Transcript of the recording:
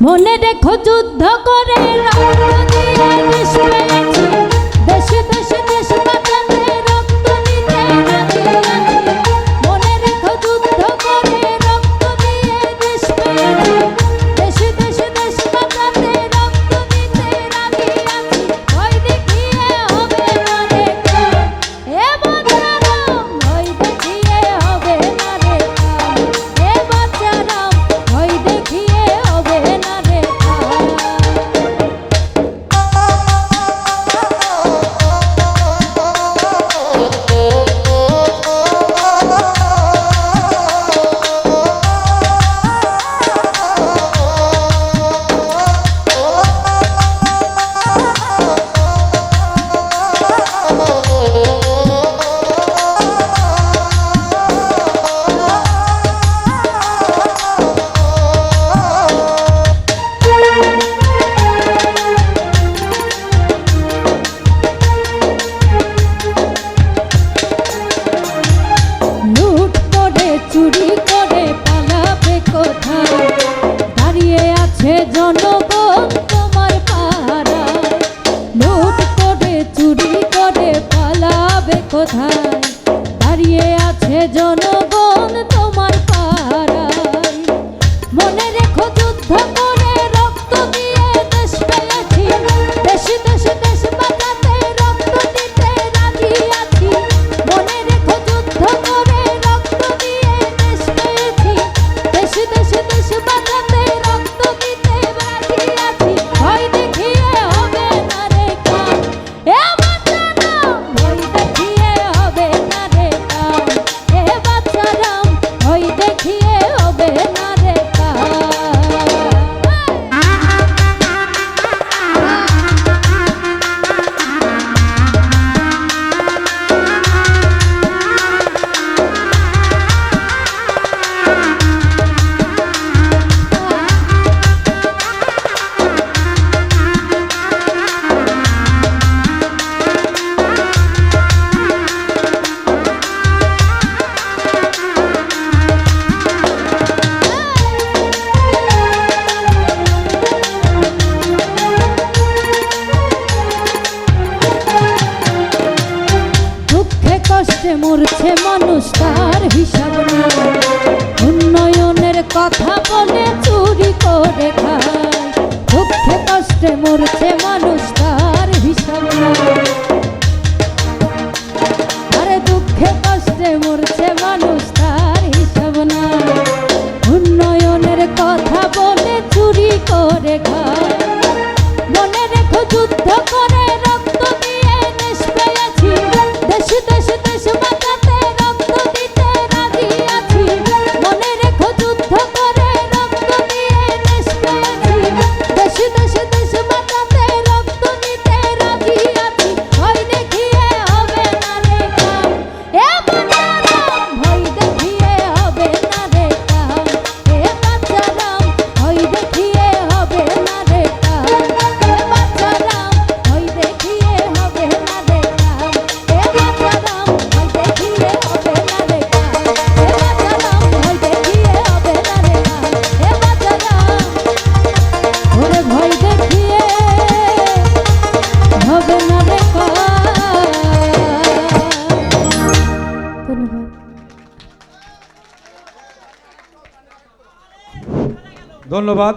মনে দেখো যুদ্ধ করে রক্ত দিয়ে দেশ জনগণ তোমার পাহারা নোট করে চুরি করে পালাবে কোথায়? দাঁড়িয়ে আছে জনগণ তোমার পাহারা কষ্টে মরছে মানুষ, তার হিসাব উন্নয়নের কথা বলে চুরি করে খায়। দুঃখে কষ্টে মরছে মানুষ ধন্যবাদ ধন্যবাদ।